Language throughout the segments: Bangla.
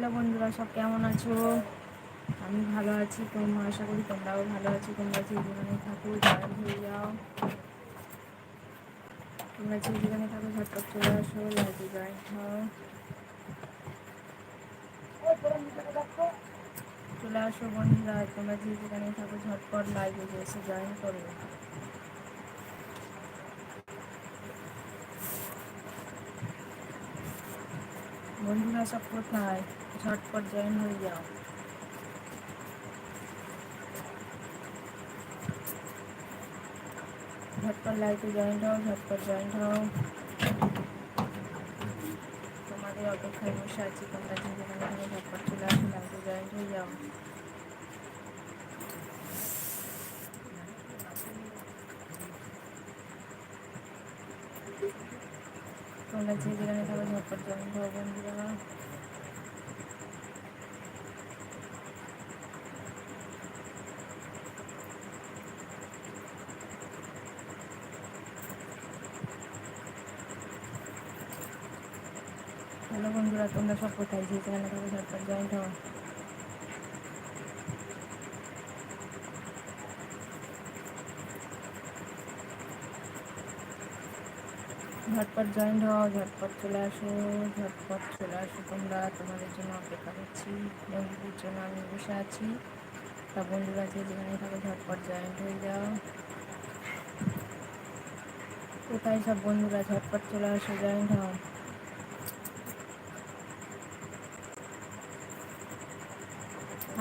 হ্যালো বন্ধুরা, সব কেমন আছো? আমি ভালো আছি তোমরা আশা করি তোমরাও ভালো আছো। তোমরা যে যেখানে থাকো জয়েন হয়ে যাও, তোমরা যে যেখানে থাকো, ঝটপট চলে আসো, লাইভে জয়েন হও। চলে আসো বন্ধুরা, তোমরা যে যেখানে থাকো, ঝটপট লাইভে এসে জয়েন করো। বন্ধুরা, সব কোথায়? ঝটপট জয়েন হয়ে যাও ঝটপট লাইভে জয়েন হও ঝটপট জয়েন হও তোমাদের অপেক্ষায় বসে আছি তোমরা যে যেখানে ঝটপট চলে আসো লাইভে জয়েন হয়ে যাও তোমরা যে যেখানে থাকো ঝটপট জয়েন হও বন্ধুরা হ্যালো বন্ধুরা তোমরা সব কোথায় যে যেখানে থাকো ঝটপট জয়েন হও ঝটপট জয়েন হও, ঝটপট চলে আসো, ঝটপট চলে আসো তোমরা, তোমাদের জন্য অপেক্ষা করছি, বন্ধুদের জন্য আমি বসে আছি। তা বন্ধুরা যে যেখানে থাকো, ঝটপট জয়েন হয়ে যাও। কোথায় সব বন্ধুরা? ঝটপট চলে আসো জয়েন হও।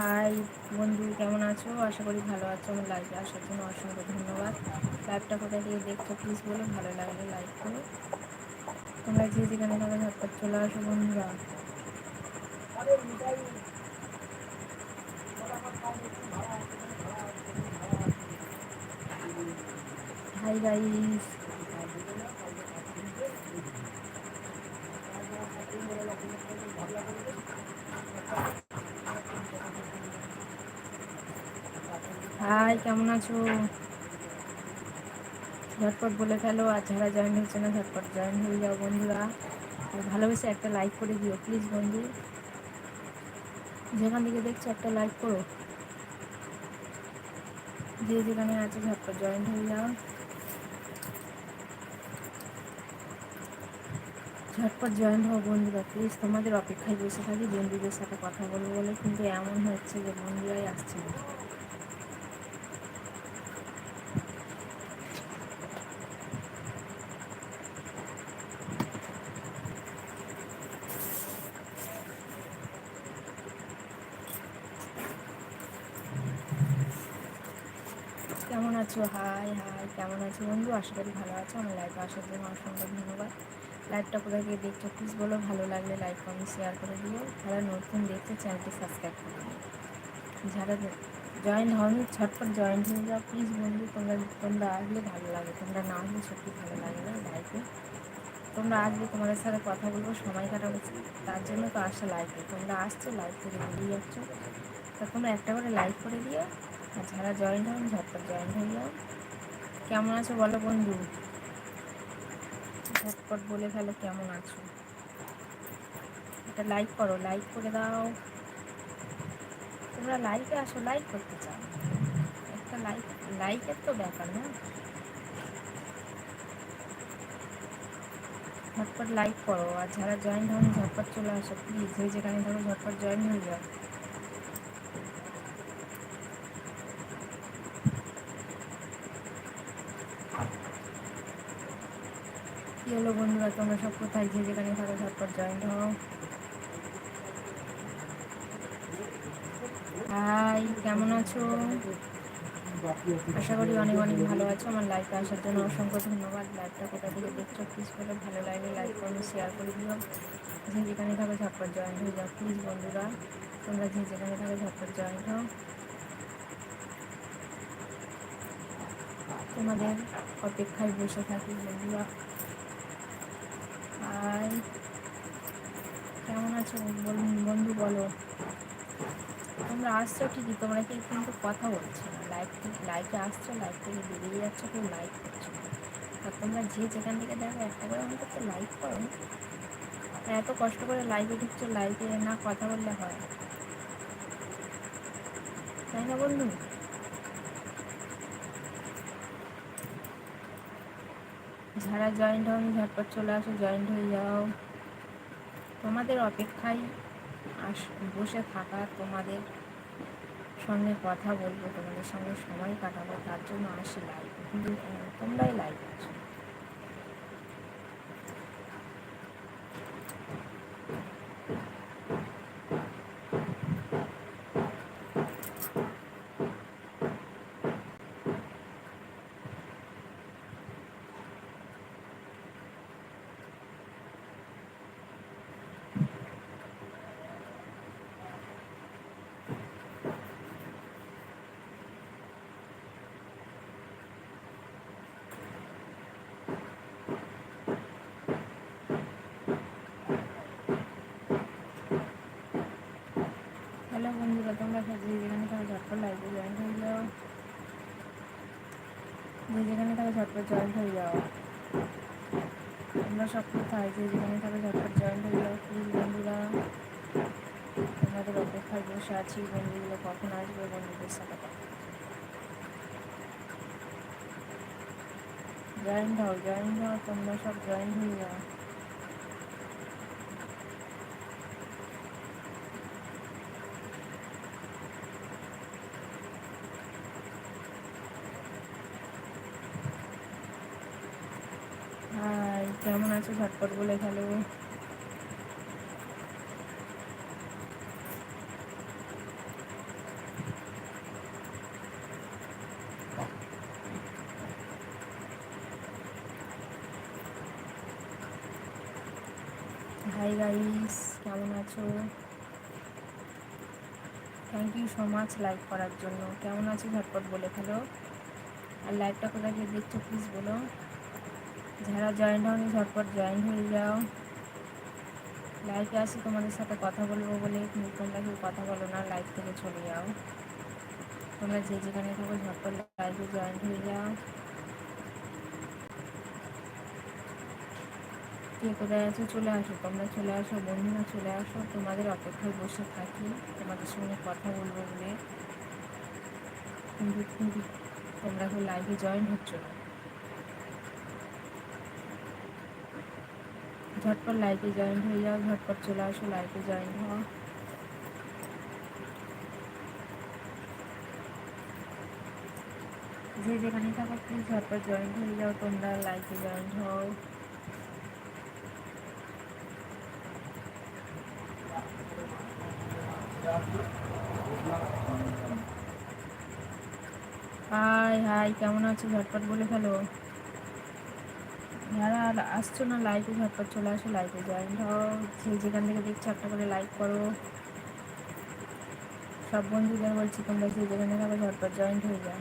হাই বন্ধু, কেমন আছো? আশা করি ভালো আছো। আমার লাইভে আসার জন্য অসংখ্য ধন্যবাদ। লাইভটা কোথায় থেকে দেখছ প্লিজ বলে, ভালো লাগলে লাইক করো। তোমরা যে যেখানে থাকো, ঝটপট চলে আসো বন্ধুরা। হাই গাইস হাই কেমন আছো। ঝটপট বলে ফেলো, আর যারা জয়েন হচ্ছে না, ঝটপট জয়েন হয়ে যাও বন্ধুরা। ভালোবেসে একটা লাইক করে দিও প্লিজ বন্ধু। যেখান থেকে দেখছ একটা লাইক করো। যে যেখানে আছে, ঝটপট জয়েন হয়ে যাও। ঝটপট জয়েন হও বন্ধুরা প্লিজ তোমাদের অপেক্ষায় বসে থাকি, বন্ধুদের সাথে কথা বলব বলে, কিন্তু এমন হচ্ছে যে বন্ধুরাই আসছে না কেমন আছো হাই হাই কেমন আছে বন্ধু? আশা করি ভালো আছো। আমার লাইফে আসার জন্য অসংখ্য ধন্যবাদ। লাইভটা কোথায় গিয়ে দেখছ প্লিজ বলো। ভালো লাগলে লাইক কমেন্ট শেয়ার করে দিও। যারা নতুন দেখছ চ্যানেলটি সাবস্ক্রাইব করে দিও। যারা জয়েন হওনি ছটফট জয়েন হয়ে যাও। প্লিজ বন্ধু, তোমরা তোমরা আসলে ভালো লাগে। তোমরা না আসলে সত্যি ভালো লাগে না লাইফে তোমরা আসলে তোমাদের সাথে কথা বলব, সময় কাটাবো। তার জন্য তো আসা লাইফে তোমরা আসছো লাইফ থেকে বেরিয়ে যাচ্ছ। তা তোমরা একটা করে লাইক করে দিও। আর যারা জয়েন হন ঝটপট জয়েন হয়ে যাও। কেমন আছো বলো বন্ধু? ঝটপট বলে ফেলো কেমন আছো। একটা লাইক করো লাইক করে দাও। তোমরা লাইকে আসো লাইক করতে চাও। একটা লাইক লাইকের তো ব্যাপার না। ঝটপট লাইক করো, আর যারা জয়েন হন ঝটপট চলে আসো প্লিজ যেখানে থাকো ঝটপট জয়েন হয়ে যাও। হলো, বন্ধুরা, তোমরা সব কোথায় যে যেখানে থাকো, ঝটপট জয়েন হও। হাই কেমন আছো? আশা করি অনেক অনেক ভালো আছো। আমার লাইফে আসার জন্য অসংখ্য ধন্যবাদ। লাইভটা কোথা থেকে দেখছ প্লিজ করে ভালো লাগলে লাইক করো শেয়ার করে দিও। যে যেখানে থাকো, ঝটপট জয়েন হয়ে যাও প্লিজ বন্ধুরা। তোমরা যে যেখানে থাকো, ঝটপট জয়েন হও। তোমাদের অপেক্ষায় বসে থাকি, বন্ধুরা। হাই কেমন আছো বলুন বন্ধু বলো? তোমরা আসছো ঠিকই তোমরা কি কিন্তু কথা বলছো না। লাইভ থেকে লাইভে আসছো লাইভ থেকে বেরিয়ে যাচ্ছ, কেউ লাইক করছ আর তোমরা যে যেখান থেকে দেখো, একটা করে অনেক অন্তত লাইক করো। এত কষ্ট করে লাইভে ঢুকছো লাইভে না কথা বললে হয়। তাই না বন্ধু? যারা জয়েন্ট হওনি ঝটপট চলে আসো জয়েন্ট হয়ে যাও। তোমাদের অপেক্ষায় আস, বসে থাকা তোমাদের সঙ্গে কথা বলব, তোমাদের সঙ্গে সময় কাটাবো, তার জন্য আসি লাইভ কিন্তু তোমরাই লাইভ আছো হ্যালো বন্ধুরা তোমরা যে যেখানে থাকো ঝটপট লাইভে জয়েন হয়ে যাও যে যেখানে থাকো ঝটপট জয়েন হয়ে যাও তোমরা সব কোথায় যে যেখানে থাকো ঝটপট জয়েন হয়ে যাও প্লিজ বন্ধুরা, তোমাদের অপেক্ষায় বসে আছি, বন্ধুগুলো কখন আসবে, বন্ধুদের সাথে জয়েন হও জয়েন হও তোমরা সব জয়েন হয়ে যাও হাই আছো ঝটপট বলে খেলো হাই গাইস কেমন আছো? Thank you so much like করার জন্য। কেমন আছো? ঝটপট বলে ফেলো। আর লাইভটা কোথায় গিয়ে দেখছ প্লিজ বলো। যারা জয়েন্ট হয়নি ঝটপট জয়েন হয়ে যাও। লাইভে আসি তোমাদের সাথে কথা বলব বলে কিন্তু তোমরা কেউ কথা বলো না লাইভ থেকে চলে যাও। তোমরা যে যেখানে থাকো, ঝটপট লাইভে জয়েন হয়ে যাও। কে কোথায় আছো? চলে আসো, তোমরা চলে আসো, বন্ধুরা চলে আসো, তোমাদের অপেক্ষায় বসে থাকি, তোমাদের সঙ্গে কথা বলব বলে। কিন্তু তোমরা লাইভে জয়েন হচ্ছ না। ঝটপট লাইভে জয়েন হয়ে যাও, ঝটপট চলে আসো লাইভে জয়েন হও। যে যেখানে থাকো প্লিজ ঝটপট জয়েন হয়ে যাও, তোমরা লাইভে জয়েন হও। হাই হাই, কেমন আছো? ঝটপট বলে ফেলো। যারা আর আসছো না লাইভে ঝটপট চলে আসো লাইভে জয়েন হও। যে যেখান থেকে দেখছ একটা করে লাইক করো। সব বন্ধুদের বলছি তোমরা যে যেখানে থাকো ঝটপট জয়েন্ট হয়ে যাও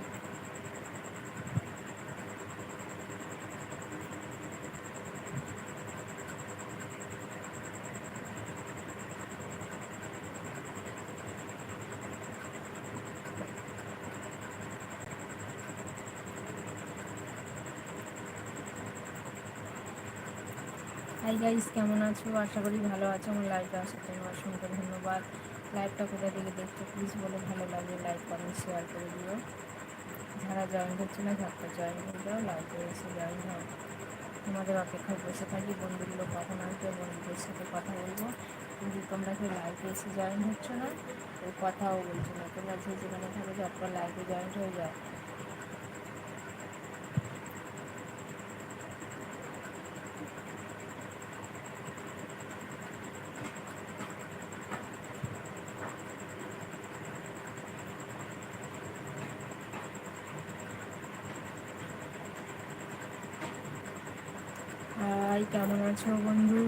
হাই গাইস কেমন আছো? আশা করি ভালো আছো। আমার লাইভে আসার জন্য অসংখ্য ধন্যবাদ। লাইভটা কোথা থেকে দেখছ প্লিজ বলে ভালো লাগলে লাইক কমেন্ট শেয়ার করে দিও। যারা জয়েন হচ্ছে না, ঝটপট জয়েন হয়ে যাও লাইভে এসে জয়েন হও। তোমাদের অপেক্ষায় বসে থাকি। বন্ধুগুলো কখন আসবে, বন্ধুদের সাথে কথা বলব। কিন্তু তোমরা কেউ লাইভে এসে জয়েন হচ্ছ না, ওই কথাও বলছো না। তোমরা যে যেখানে থাকো, ঝটপট লাইভে জয়েন হয়ে যাও হাই কেমন আছো বন্ধু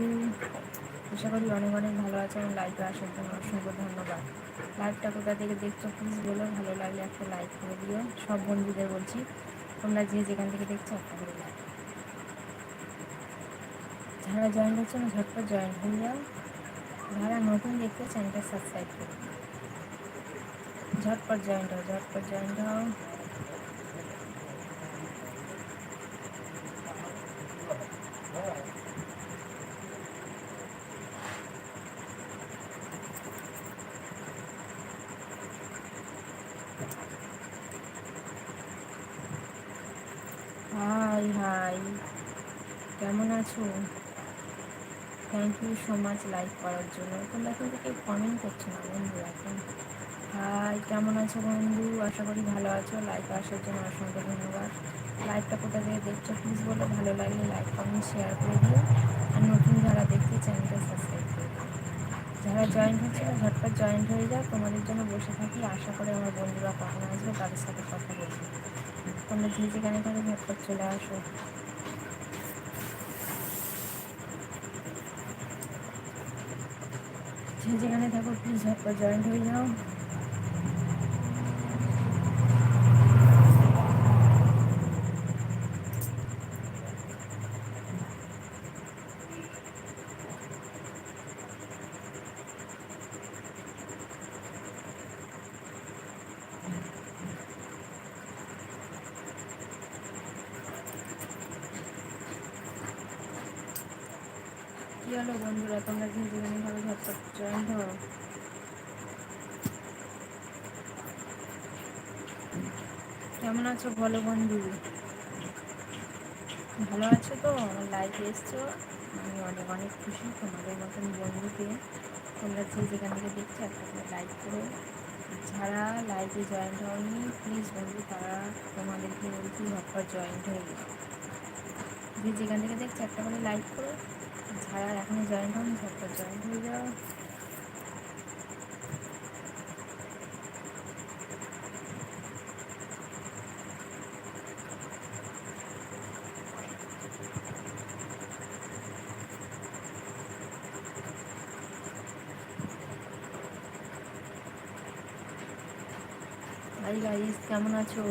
আশা করি অনেক অনেক ভালো আছো আমার লাইভে আসার জন্য অসংখ্য ধন্যবাদ। লাইভটা কোথা থেকে দেখছ প্লিজ বলো, ভালো লাগলে একটা লাইক করে দিও। সব বন্ধুদের বলছি, তোমরা যে যেখান থেকে দেখছ একটা করে লাইক যারা জয়েন হচ্ছে না ঝটপট জয়েন হয়ে যাও। যারা নতুন দেখতে চ্যানেলটা সাবস্ক্রাইব করো ঝটপট জয়েন হও ঝটপট জয়েন হও হাই হাই আছো thank you so much like করার জন্য। তোমরা কিন্তু কেউ কমেন্ট করছ না বন্ধু এখন। হাই কেমন আছো বন্ধু? আশা করি ভালো আছো। লাইক আসার জন্য অসংখ্য ধন্যবাদ। লাইকটা কোথা থেকে দেখছ প্লিজ বলো। ভালো লাগলে লাইক কমেন্ট শেয়ার করে দিও। আর নতুন যারা দেখতে চ্যানেলটা সাবস্ক্রাইব করে দিও। যারা জয়েন্ট হচ্ছে, ঝটপট জয়েন্ট হয়ে যাও। তোমাদের জন্য বসে থাকি। আশা করে আমার বন্ধুরা কখন আসবে, তাদের সাথে কথা বলব। তোমরা যে যেখানে থাকো, ঝটপট চলে আসো। যে যেখানে থাকো প্লিজ ঝটপট জয়েন্ট হয়ে যাও কি হলো বন্ধুরা তোমরা যে যেখানে থাকো ঝটপট জয়েন্ট হও কেমন আছো বলো বন্ধু ভালো আছো তো আমার লাইফে এসছো। আমি অনেক অনেক খুশি তোমাদের মতন বন্ধুকে। তোমরা যে যেখান থেকে দেখছ, একটা করে লাইক করো। যারা লাইভে জয়েন্ট হয়নি প্লিজ বন্ধু, তারা তোমাদেরকে বলছি ঝটপট জয়েন্ট হয়ে গেছে। যে যেখান থেকে দেখছ, একটা করে লাইক করো। যারা এখনও জয়েন্ট হয়নি ঝটপট জয়েন্ট হয়ে যাও হাই গাইস কেমন আছো?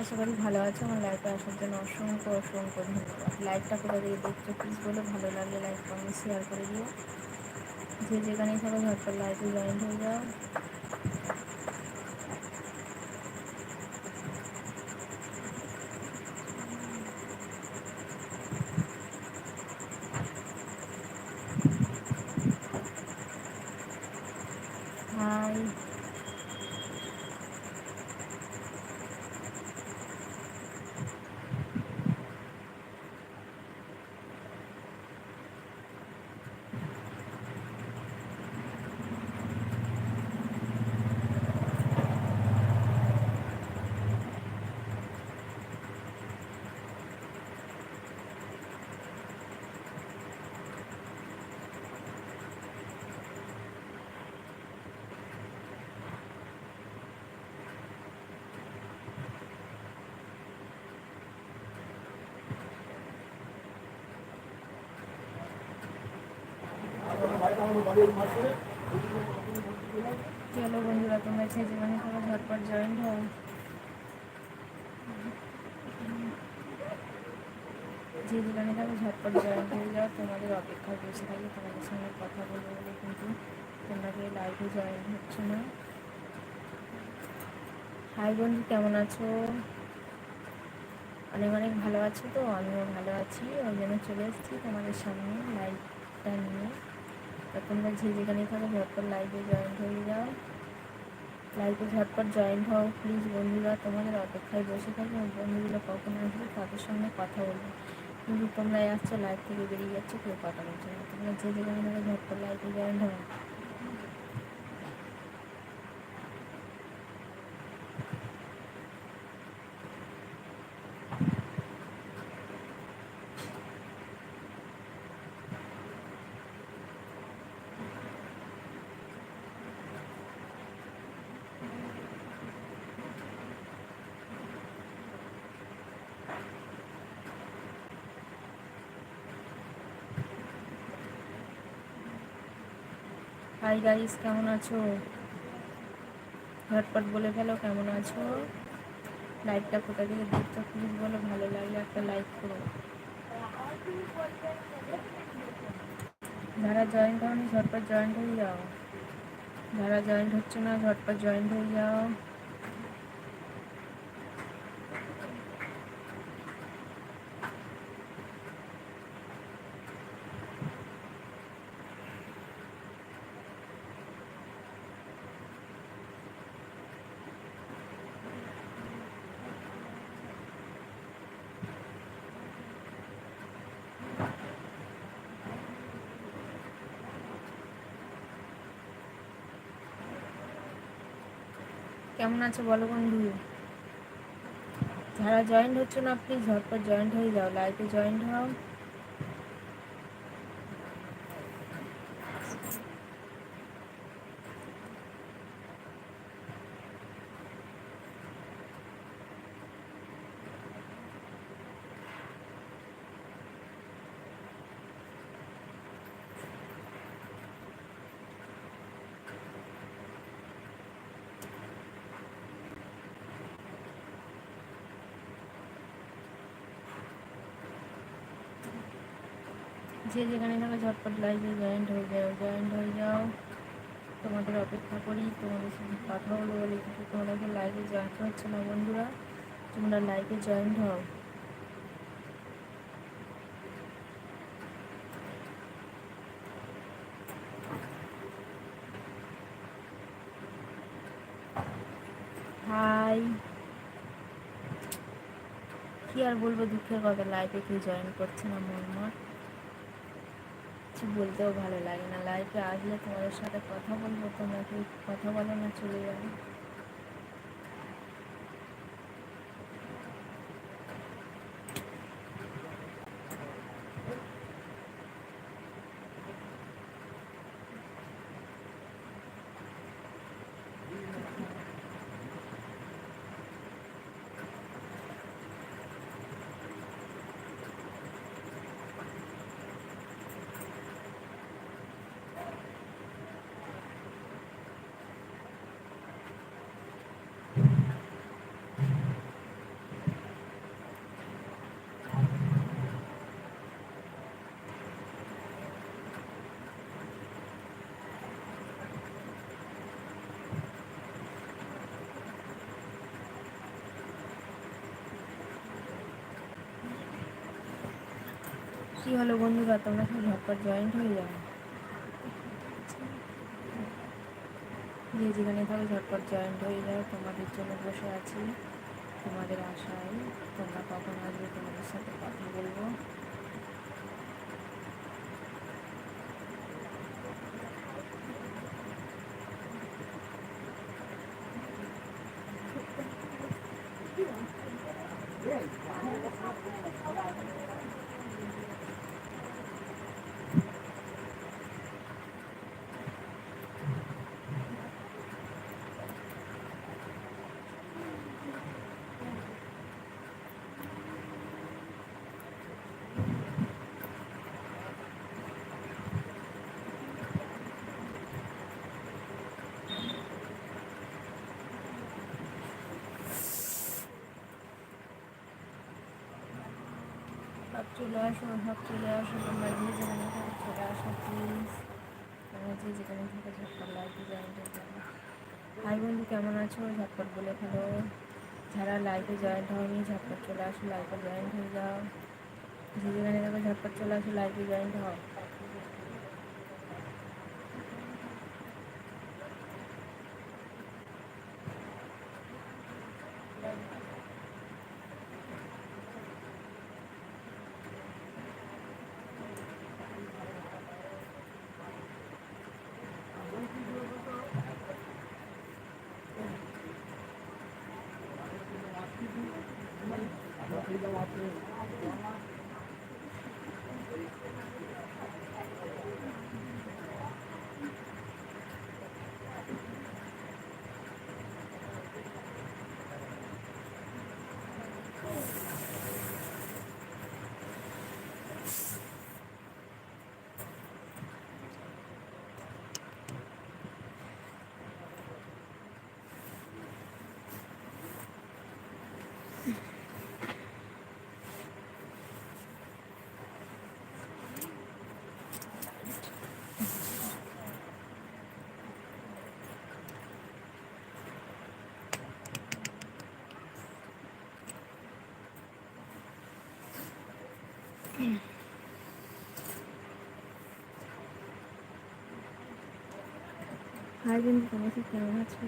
আশা করি ভালো আছো। আমার লাইফে আসার জন্য অসংখ্য অসংখ্য ধন্যবাদ। লাইভটা করে দিয়ে দেখছ প্লিজ বলে, ভালো লাগলে লাইক কমেন্ট শেয়ার করে দিও। যে যেখানেই থাকো, ঝটপট লাইভে জয়েন হয়ে যাও। হাই চলো বন্ধুরা, তোমরা যে যেখানে থাকো, ঝটপট জয়েন্ট হও। যে যেখানে থাকো, ঝটপট জয়েন্ট হয়ে যাও। তোমাদের অপেক্ষায় বসে থাকি, তোমাদের সঙ্গে কথা বলব বলে কিন্তু তোমরা কেউ লাইভে জয়েন হচ্ছে না। হাই বন্ধু, কেমন আছো? অনেক অনেক ভালো আছো তো, আমিও ভালো আছি। ওই জন্য চলে এসেছি তোমাদের সামনে লাইভটা নিয়ে। তোমরা যে যেখানে থাকো ঝটপট লাইভে জয়েন হয়ে যাও। লাইভে ঝটপট জয়েন হও। প্লিজ বন্ধুরা, তোমাদের অপেক্ষায় বসে থাকো। বন্ধুগুলো কখন আসবে, তাদের সঙ্গে কথা বলব। কিন্তু তোমরা আসছো লাইভ থেকে বেরিয়ে যাচ্ছ, কেউ কথা বলছো না। তোমরা যে যেখানে থাকো ঝটপট লাইভে জয়েন্ট হও। হাই গাইস কেমন আছো? ঝটপট বলে ফেলো, কেমন আছো? লাইভটা কোথা থেকে দেখছ প্লিজ বলো, ভালো লাগলে একটা লাইক করো। যারা জয়েন্ট হওনি ঝটপট জয়েন্ট হয়ে যাও। যারা জয়েন্ট হচ্ছে না, ঝটপট জয়েন্ট হয়ে যাও। কেমন আছো বলো বন্ধু? যারা জয়েন্ট হচ্ছে না প্লিজ ঝটপট জয়েন্ট হয়ে যাও লাইভে জয়েন্ট হও। যে যেখানে থাকো, ঝটপট লাইভে জয়েন্ট হয়ে যাও জয়েন্ট হয়ে যাও। তোমাদের অপেক্ষা করি, তোমাদের সাথে কথা বলব বলে কিন্তু তোমাদেরকে লাইভে জয়েন্ট হচ্ছে না বন্ধুরা। তোমরা লাইভে জয়েন্ট হও। হাই কি আর বলব, দুঃখের কথা লাইভে কেউ জয়েন করছে না মন মন কিছু বলতেও ভালো লাগে না। লাইফে আসলে তোমাদের সাথে কথা বলব, তোমরা কেউ কথা বলো না চলে যাবে? কি হলো বন্ধুরা তোমরা সব ঝটপট জয়েন্ট হয়ে যাও। যে যেখানে থাকো, ঝটপট জয়েন্ট হয়ে যাও। তোমাদের জন্য বসে আছি। তোমাদের আশায় তোমরা কখন আসবে, তোমাদের সাথে কথা বলব। চলে আসো, সব চলে আসো, তোমরা যে যেখানে থাকো চলে আসো প্লিজ তোমরা যে যেখানে থাকো, ঝটপট লাইভে জয়েন্ট যাবে হাই বন্ধু, কেমন আছো? ঝটপট বলে ফেলো। যারা লাইভে জয়েন্ট হয়নি, ঝটপট চলে আসো লাইভে জয়েন্ট হয়ে যাও। যে যেখানে থাকো, ঝটপট চলে আসো লাইভে জয়েন্ট হও। হাই বন্ধু তোমার সাথে কেমন আছো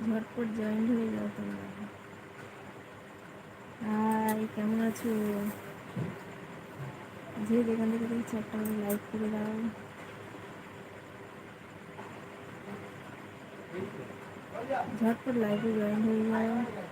ঝটপট জয়েন হয়ে যাও তোমরা হাই কেমন আছো যে যেখান থেকে দেখছি একটা লাইক করে দাও ঝটপট লাইভে জয়েন হয়ে যাও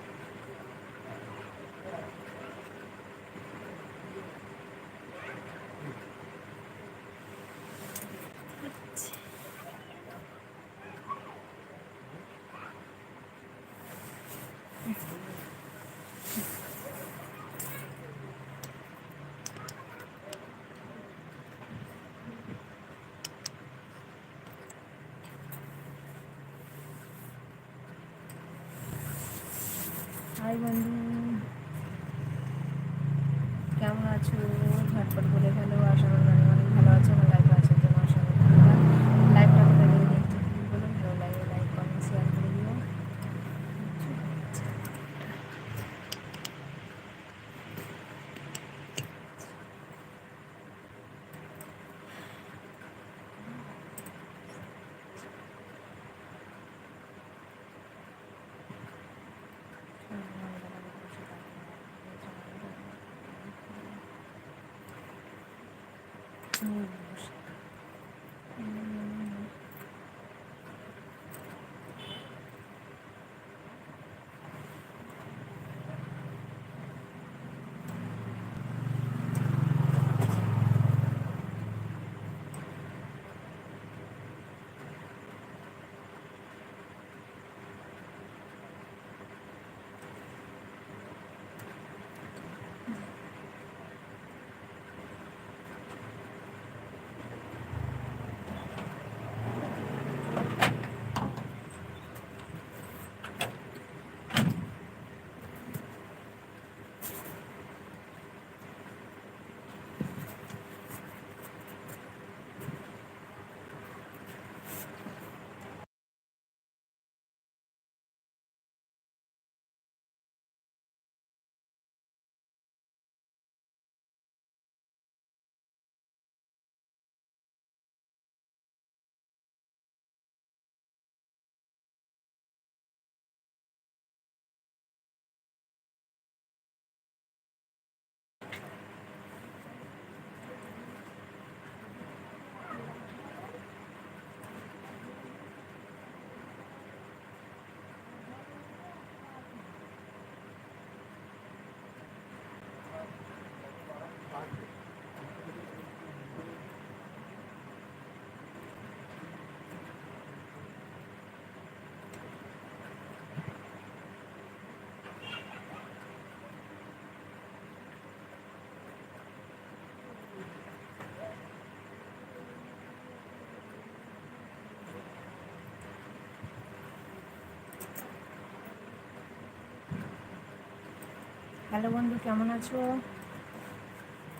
হ্যালো বন্ধু, কেমন আছো?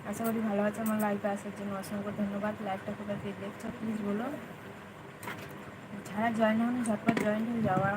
আশা করি ভালো আছো। আমার লাইফে আসার জন্য অসংখ্য ধন্যবাদ। লাইভটা কোথায় দেখছ প্লিজ বলো। যারা জয়েন হন ঝটপট জয়েন হয়ে যাওয়া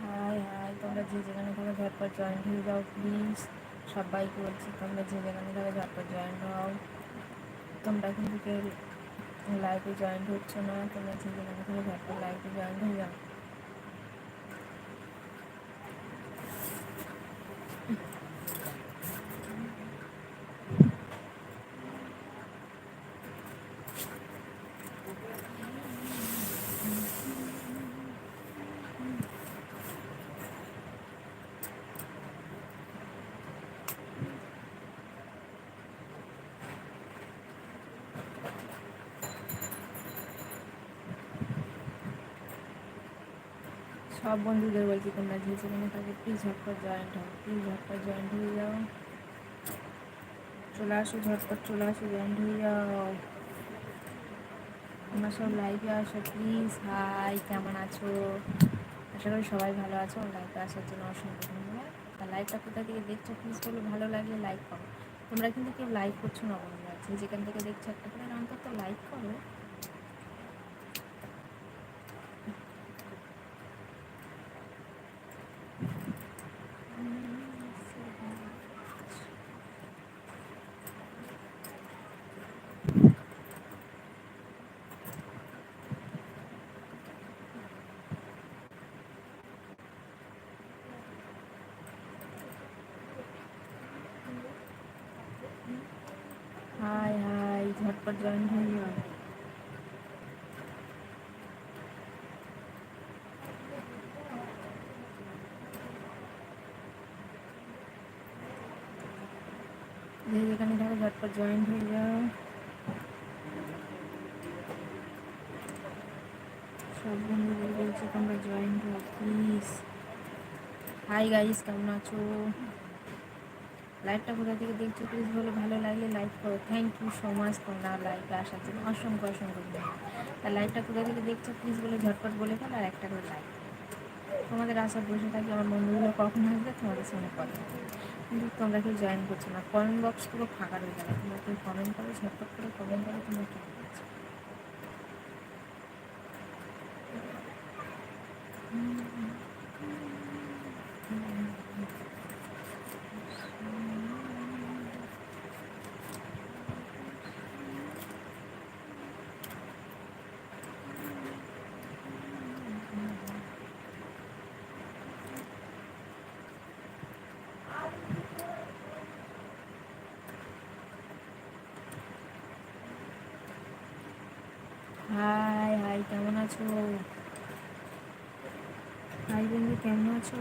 হাই হাই তোমরা যে যেখানে থাকো ঝটপট জয়েন্ট হয়ে যাও প্লিজ সবাইকে বলছি তোমরা যে যেখানে থাকো ঝটপট জয়েন্ট হও। তোমরা কিন্তু কেউ লাইভে জয়েন্ট হচ্ছ না, তোমরা যে যেখানে থাকো ঝটপট লাইভে জয়েন্ট হয়ে যাও। সব বন্ধুদের বলছি, তোমরা যে যেখানে থাকে প্লিজ ঝটপট জয়েন্ট হও প্লিজ ঝটপট জয়েন্ট হয়ে যাও। চলে আসো, ঝটপট চলে আসো জয়েন্ট হয়ে যাও। তোমরা সব লাইভে আসো প্লিজ হাই কেমন আছো? আশা করি সবাই ভালো আছো। লাইভে আসার জন্য অসংখ্য ধন্যবাদ। আর লাইভটা কোথা থেকে দেখছ প্লিজ বলো। ভালো লাগলে লাইক করো। তোমরা কিন্তু কেউ লাইক করছ না বন্ধুরা। যে যেখান থেকে দেখছ, একটা করে অন্তত লাইক করো হাই হাই ঝটপট জয়েন হয়ে যাও যে যেখানে থাকো ঝটপট জয়েন হয়ে যাও সব বন্ধুদের বলছি তোমরা জয়েন হও প্লিজ হাই গাইস কেমন আছো লাইভটা কোথা থেকে দেখছ প্লিজ বলো ভালো লাগলে লাইক করো। থ্যাংক ইউ সো মাচ তোমরা লাইভে আসার জন্য। অসংখ্য অসংখ্য আর লাইভটা কোথা থেকে দেখছ প্লিজ বলে ঝটপট বলে ফেলো আর একটা করে লাইক তোমাদের আশা বসে থাকি, আমার বন্ধুগুলো কখন আসবে তোমাদের সঙ্গে কথা কিন্তু তোমরা কেউ জয়েন করছ না। কমেন্ট বক্স পুরো ফাঁকা রয়ে গেলে। তোমরা কেউ কমেন্ট করো, ঝটপট করে কমেন্ট করো, তোমরা কেমন করছ হাই হাই কেমন আছো হাই বন্ধু কেমন আছো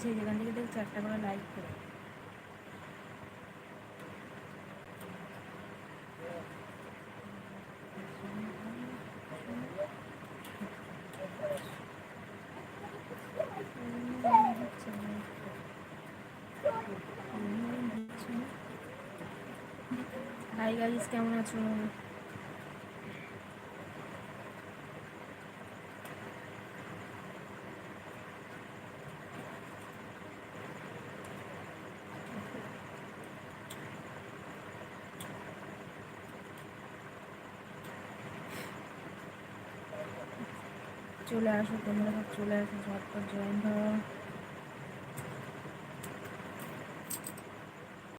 যে যেখান থেকে দেখছ একটা করে লাইক করো। হাই গাইস কেমন আছো? চলে আসো তোমরা সব চলে আসো ঝটপট জয়েন হও।